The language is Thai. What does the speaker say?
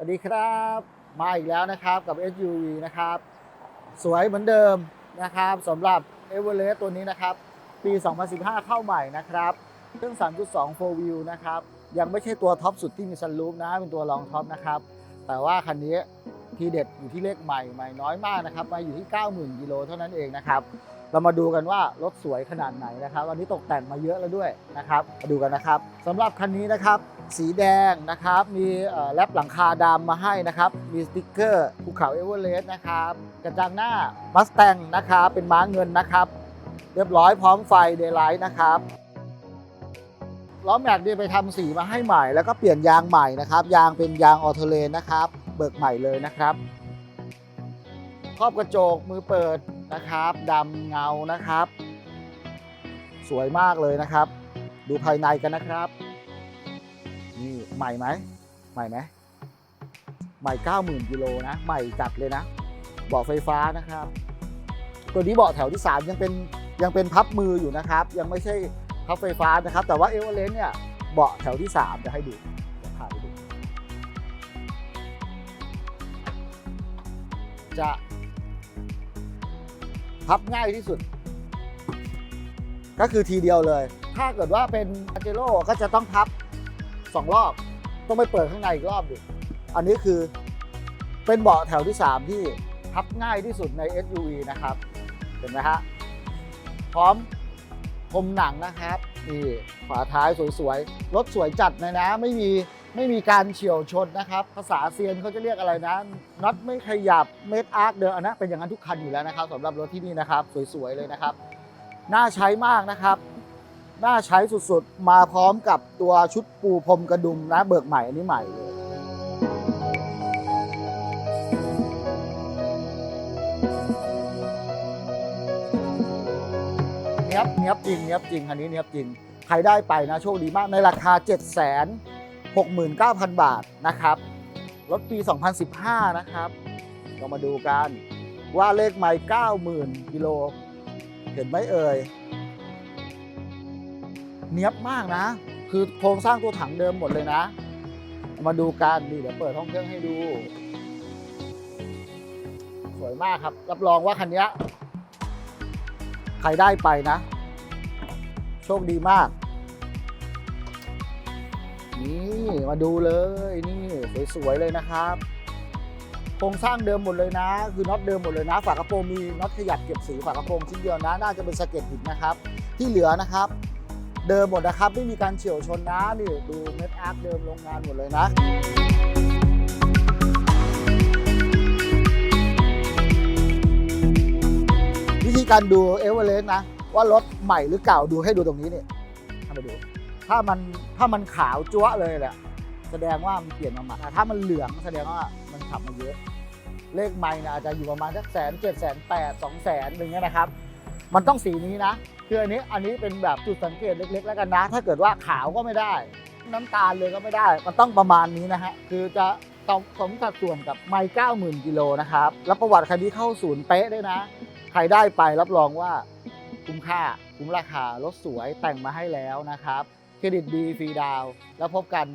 สวัสดีครับ มาอีกแล้วนะครับกับ SUV นะครับ สวยเหมือนเดิมนะครับสำหรับ e v e r e s t ตัวนี้นะครับ ปี 2015 เข้าใหม่นะครับเครื่อง 3.2 4 wheel นะครับ ยังไม่ใช่ตัวท็อปสุดที่มีซันรูฟนะ เป็นตัวรองท็อปนะครับ แต่ว่าคันนี้ ทีเด็ดอยู่ที่เลขใหม่ใหม่น้อยมากนะครับมาอยู่ที่ 90,000กิโลเท่านั้นเองนะครับ เรามาดูกันว่ารถสวยขนาดไหนนะครับวันนี้ตกแต่งมาเยอะแล้วด้วยนะครับมาดูกันนะครับสำหรับคันนี้นะครับสีแดงนะครับ มีเอ่อแรปหลังคาดำมาให้นะครับ มีสติ๊กเกอร์ภูเขาเอเวอเรสต์นะครับ กระจังหน้ามัส t ต n งนะครับ เป็นม้าเงินนะครับ เรียบร้อยพร้อมไฟเดย์ไลท์นะครับล้อแม็กเนี่ยไปทำสีมาให้ใหม่ แล้วก็เปลี่ยนยางใหม่นะครับ ยางเป็นยางออโทเลนนะครับ เบิกใหม่เลยนะครับ ครอบกระจกมือเปิดนะครับดำเงานะครับ สวยมากเลยนะครับ ดูภายในกันนะครับนี่ใหม่ไหมใหม่ไหมใหม่ 90,000กิโลนะ ใหม่จัดเลยนะเบาะไฟฟ้านะครับ ตัวนี้เบาะแถวที่ 3 ยังเป็นยังเป็นพับมืออยู่นะครับ ยังไม่ใช่พับไฟฟ้านะครับ แต่ว่าเอเวอเรสต์เนี่ยเบาะแถวที่ 3 จะให้ดูเดี๋ยวพาไปดู จะพับง่ายที่สุด ก็คือทีเดียวเลย ถ้าเกิดว่าเป็นอาเจโร่ก็จะต้องพับ2รอบ ต้องไปเปิดข้างในอีกรอบดิอันนี้คือเป็นเบาะแถวที่ 3 ที่พับง่ายที่สุดใน SUV นะครับ เห็นไหมฮะ พร้อมพรมหนังนะครับ นี่ ฝาท้ายสวยๆ รถสวยจัดเลยนะ ไม่มี ไม่มีการเฉียวชนนะครับ ภาษาเซียนเขาจะเรียกอะไรนะน็อตไม่ขยับเมดอาร์คเดินอันนั้นเป็นอย่างนั้นทุกคันอยู่แล้วนะครับสำหรับรถที่นี่นะครับ สวยๆเลยนะครับ น่าใช้มากนะครับ น่าใช้สุดๆ มาพร้อมกับตัวชุดปูพรมกระดุมนะเบิกใหม่อันนี้ใหม่เลยเนี้ยบเนี้ยบจริงเนี้ยบจริงคันนี้เนี้ยบจริง ใครได้ไปนะโชคดีมากในราคา7 6 9 0 0 0 บาทนะครับ รถปี 2015 นะครับเรามาดูกันว่าเลขไมล์90,000กิโล เห็นไหมเอ่ย เนี้ยบมากนะ คือโครงสร้างตัวถังเดิมหมดเลยนะ มาดูกันนี่เดี๋ยวเปิดห้องเครื่องให้ดู สวยมากครับ รับรองว่าคันนี้ใครได้ไปนะ โชคดีมาก นี่มาดูเลยนี่สวยๆเลยนะครับโครงสร้างเดิมหมดเลยนะ คือน็อตเดิมหมดเลยนะ ฝากระโปรงมีน็อตขยับเก็บสีฝากระโปรงชิ้นเดียวนะ น่าจะเป็นสะเก็ตหินนะครับ ที่เหลือนะครับ เดิมหมดนะครับ ไม่มีการเฉียวชนนะนี่ดูเม็ดอาร์คเดิมโรงงานหมดเลยนะวิธีการดูเอเวอเรสต์นะ ว่ารถใหม่หรือเก่าดูให้ดูตรงนี้นี่ทำไปดู ถ้ามันถ้ามันขาวจั๊วะเลยแหละแสดงว่ามันเปลี่ยนมาใหม่แต่ถ้ามันเหลืองแสดงว่ามันขับมาเยอะ เลขไม่นะอาจจะอยู่ประมาณสักแสนเจ็ดแสนแปดสองแสนอย่างเงี้ยนะครับ มันต้องสีนี้นะคืออันนี้อันนี้เป็นแบบจุดสังเกตเล็ก ๆ แล้วกันนะ ถ้าเกิดว่าขาวก็ไม่ได้ น้ำตาลเลยก็ไม่ได้ มันต้องประมาณนี้นะฮะคือจะต้องสมสัดส่วนกับไมล์เก้าหมื่นกิโลนะครับแล้วประวัติคันนี้เข้าศูนย์เป๊ะด้วยนะ ใครได้ไปรับรองว่าคุ้มค่าคุ้มราคารถสวยแต่งมาให้แล้วนะครับ เครดิตดีฟรีดาวแล้วพบกัน